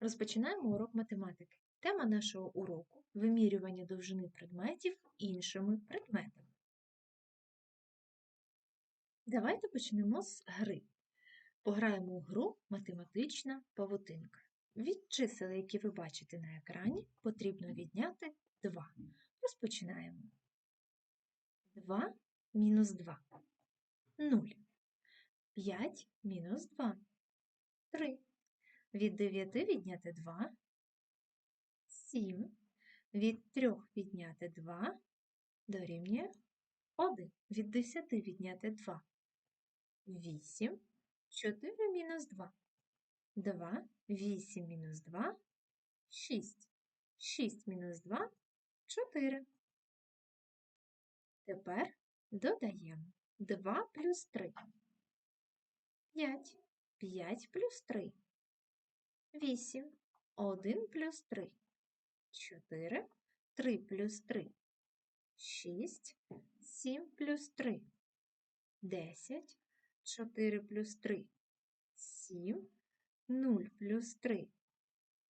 Розпочинаємо урок математики. Тема нашого уроку вимірювання довжини предметів іншими предметами. Давайте почнемо з гри. Пограємо у гру математична павутинка. Від чисел, які ви бачите на екрані, потрібно відняти 2. Розпочинаємо. 2 мінус 2 0. 5 мінус 2 3. Від 9 відняти 2 7. Від 3 відняти 2 дорівнює 1. Від 10 відняти 2 8. 4 мінус 2 2. 8 мінус 2 6. 6 мінус 2 4. Тепер додаємо 2 плюс 3 5. 5 плюс 3 8. 1 плюс 3 4. 3 плюс 3 6. 7 плюс 3 10. 4 плюс 3 7. 0 плюс 3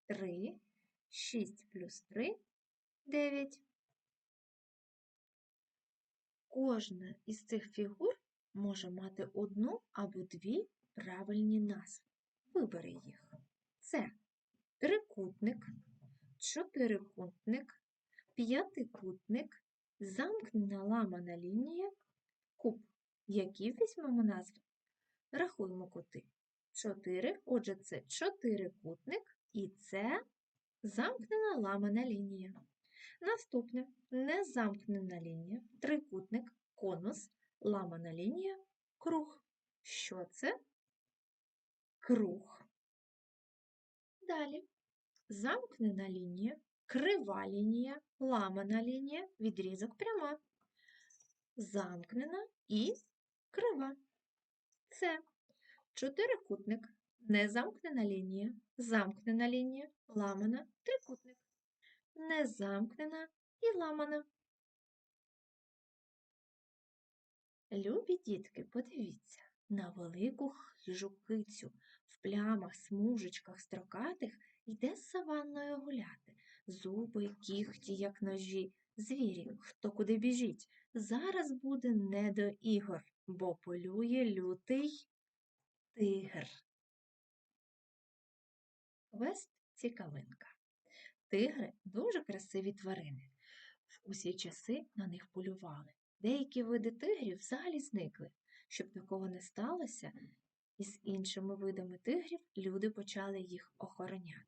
3. 6 плюс 3 9. Кожна із цих фігур може мати одну або дві правильні назви. Вибери їх. Це трикутник, чотирикутник, п'ятикутник, замкнена ламана лінія, куб. Які візьмемо назви? Рахуємо кути. Чотири. Отже, це чотирикутник і це замкнена ламана лінія. Наступне незамкнена лінія, трикутник, конус, ламана лінія, круг. Що це? Круг. Далі замкнена лінія, крива лінія, ламана лінія, відрізок пряма. Замкнена і крива. Це чотирикутник, незамкнена лінія, замкнена лінія, ламана, трикутник. Незамкнена і ламана. Любі дітки, подивіться на велику хижу кицю в плямах, смужечках строкатих йде з саванною гуляти. Зуби, кіхті, як ножі, звірі, хто куди біжить. Зараз буде не до ігор, бо полює лютий тигр. Квест цікавинка. Тигри дуже красиві тварини. В усі часи на них полювали. Деякі види тигрів взагалі зникли. Щоб такого не сталося, із іншими видами тигрів люди почали їх охороняти.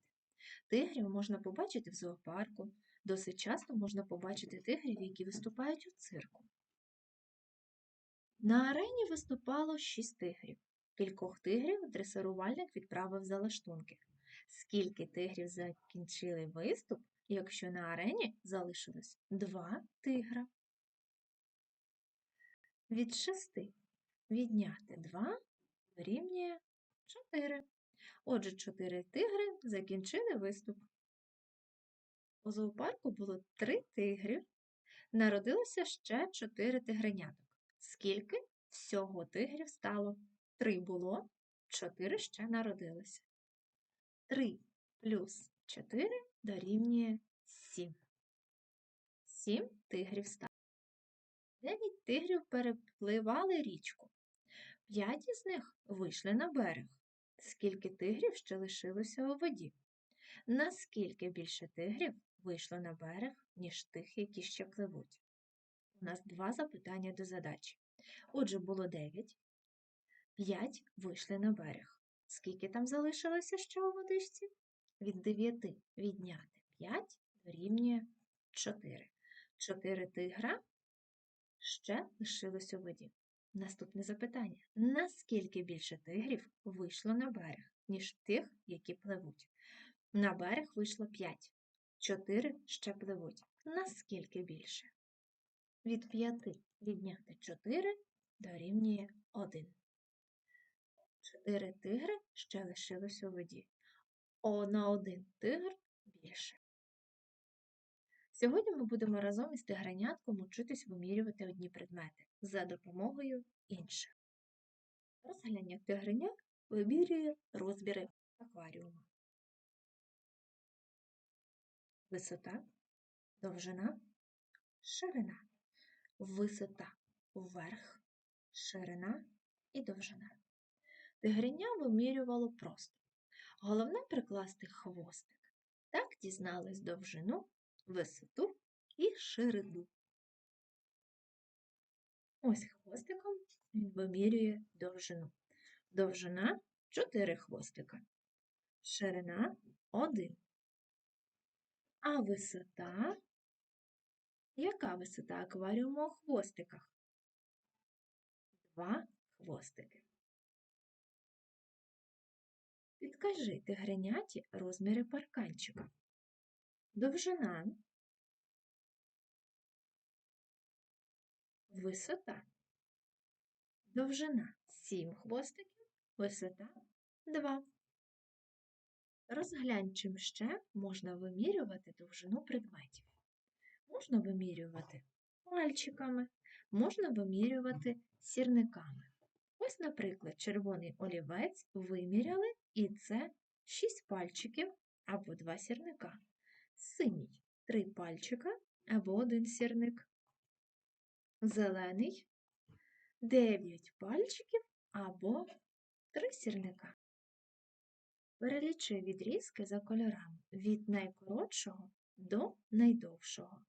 Тигрів можна побачити в зоопарку, досить часто можна побачити тигрів, які виступають у цирку. На арені виступало шість тигрів. Кількох тигрів дресирувальник відправив за лаштунки. Скільки тигрів закінчили виступ, якщо на арені залишилось два тигра? Від шести відняти 2 дорівнює 4. Отже, 4 тигри закінчили виступ. У зоопарку було 3 тигри. Народилося ще 4 тигреняток. Скільки всього тигрів стало? 3 було, 4 ще народилося. 3 плюс 4 дорівнює 7. 7 тигрів стало. 9 тигрів перепливали річку. П'ять із них вийшли на берег. Скільки тигрів ще лишилося у воді? Наскільки більше тигрів вийшло на берег, ніж тих, які ще пливуть? У нас два запитання до задачі. Отже, було 9. 5 вийшли на берег. Скільки там залишилося ще у водичці? Від 9 відняти 5 дорівнює 4. 4 тигра ще лишилось у воді. Наступне запитання: наскільки більше тигрів вийшло на берег, ніж тих, які пливуть? На берег вийшло 5, 4 ще пливуть. Наскільки більше? Від 5 відняти 4 дорівнює 1. 4 тигри ще лишилось у воді. О, на один тигр більше. Сьогодні ми будемо разом із тигранятком учитись вимірювати одні предмети за допомогою інших. Розгляння тигреняк вимірює розміри акваріуму. висота, довжина, ширина. Висота вверх, ширина і довжина. Тигриня вимірювало просто. Головне прикласти хвостик. Так дізнались довжину, висоту і ширину. Ось хвостиком він вимірює довжину. Довжина 4 хвостика, ширина 1. А висота яка висота акваріуму у хвостиках? Два хвостики. Підкажи тигреняті розміри парканчика. Довжина, висота. Довжина 7 хвостиків, висота 2. Розглянь, чим ще можна вимірювати довжину предметів. Можна вимірювати пальчиками, можна вимірювати сірниками. Ось, наприклад, червоний олівець виміряли, і це 6 пальчиків або 2 сірника. Синій 3 пальчика або 1 сірник. Зелений 9 пальчиків або 3 сірника. Перелічи відрізки за кольорами від найкоротшого до найдовшого.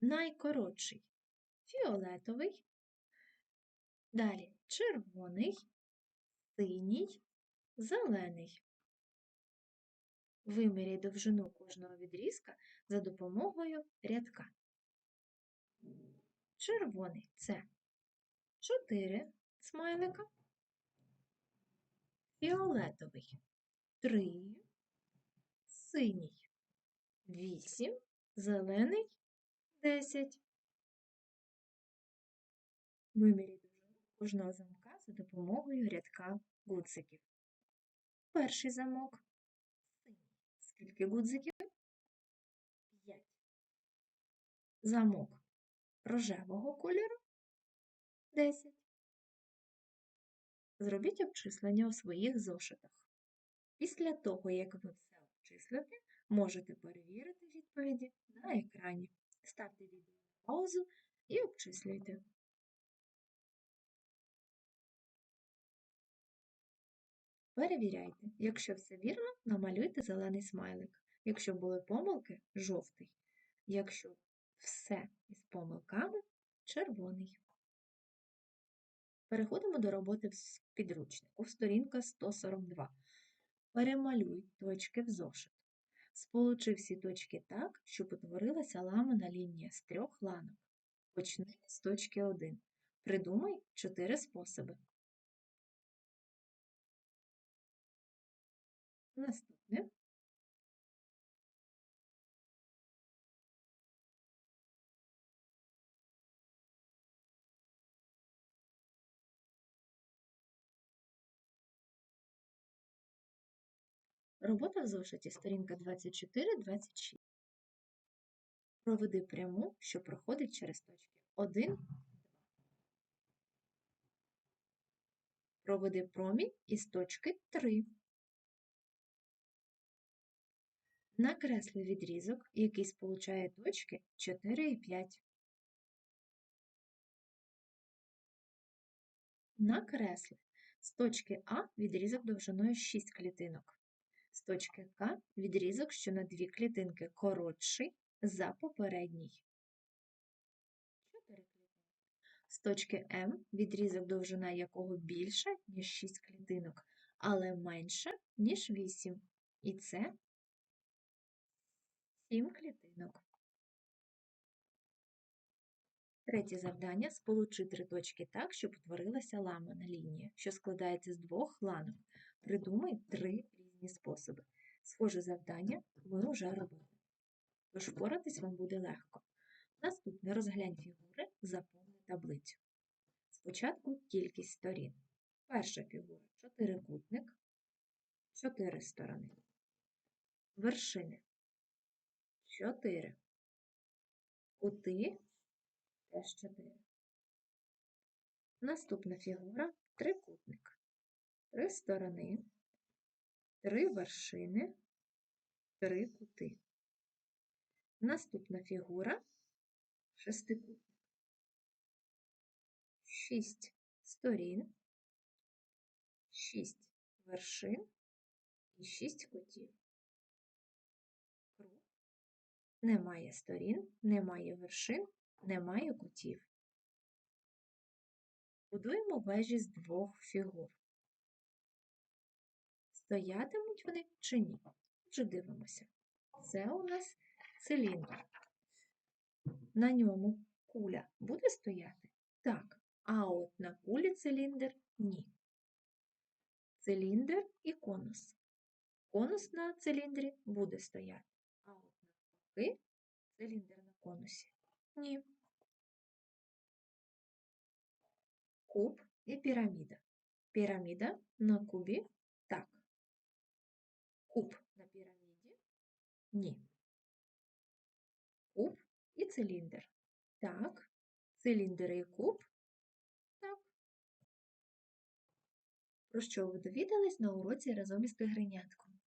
Найкоротший фіолетовий, далі червоний, синій, зелений. Виміряй довжину кожного відрізка за допомогою рядка. Червоний це 4 смайлика, фіолетовий 3, синій 8, зелений 10. Виміріть довжину кожного замка за допомогою рядка гудзиків. Перший замок. Скільки гудзиків? 5. Замок рожевого кольору 10. Зробіть обчислення у своїх зошитах. Після того, як ви все обчислите, можете перевірити відповіді на екрані. Ставте відео на паузу і обчислюйте. Перевіряйте. Якщо все вірно, намалюйте зелений смайлик. Якщо були помилки жовтий. Якщо все із помилками червоний. Переходимо до роботи в підручнику. Сторінка 142. Перемалюй точки в зошит. Сполучи всі точки так, щоб утворилася ламана лінія з трьох ланок. Почни з точки 1. Придумай чотири способи. Наступне. Робота в зошиті, сторінка 24-26. Проведи пряму, що проходить через точки 1, 2. Проведи промінь із точки 3. Накресли відрізок, який сполучає точки 4 і 5. Накресли з точки А відрізок довжиною 6 клітинок. З точки К відрізок, що на дві клітинки коротший за попередній. 4 З точки М відрізок довжина якого більша, ніж 6 клітинок, але менша, ніж 8. І це 7 клітинок. Третє завдання сполучи три точки так, щоб утворилася ламана лінія, що складається з двох ланок. Придумай три різні способи. Схоже завдання ви вже робили. Тож впоратись вам буде легко. Наступне розглянь фігури, заповни таблицю. Спочатку кількість сторін. Перша фігура чотирикутник, чотири сторони. Вершини. Чотири. Кути теж чотири. Наступна фігура трикутник. Три сторони три вершини, три кути. Наступна фігура шестикутник. Шість сторін, шість вершин і шість кутів. Немає сторін, немає вершин, немає кутів. Будуємо вежі з двох фігур. Стоятимуть вони чи ні? Отже, дивимося. Це у нас циліндр. На ньому куля буде стояти? Так. А от на кулі циліндр ні. Циліндр і конус. Конус на циліндрі буде стояти. Циліндр на конусі ні. Куб і піраміда. Піраміда на кубі так. Куб на піраміді ні. Куб і циліндр. Так. Циліндр і куб. Так. Про що ви довідались на уроці разом із тигренятком?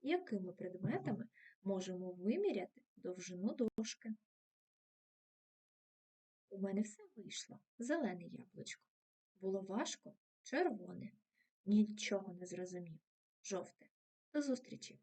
Якими предметами можемо виміряти довжину дошки? У мене все вийшло. Зелене яблучко. Було важко червоне. Нічого не зрозумів. Жовте. До зустрічі!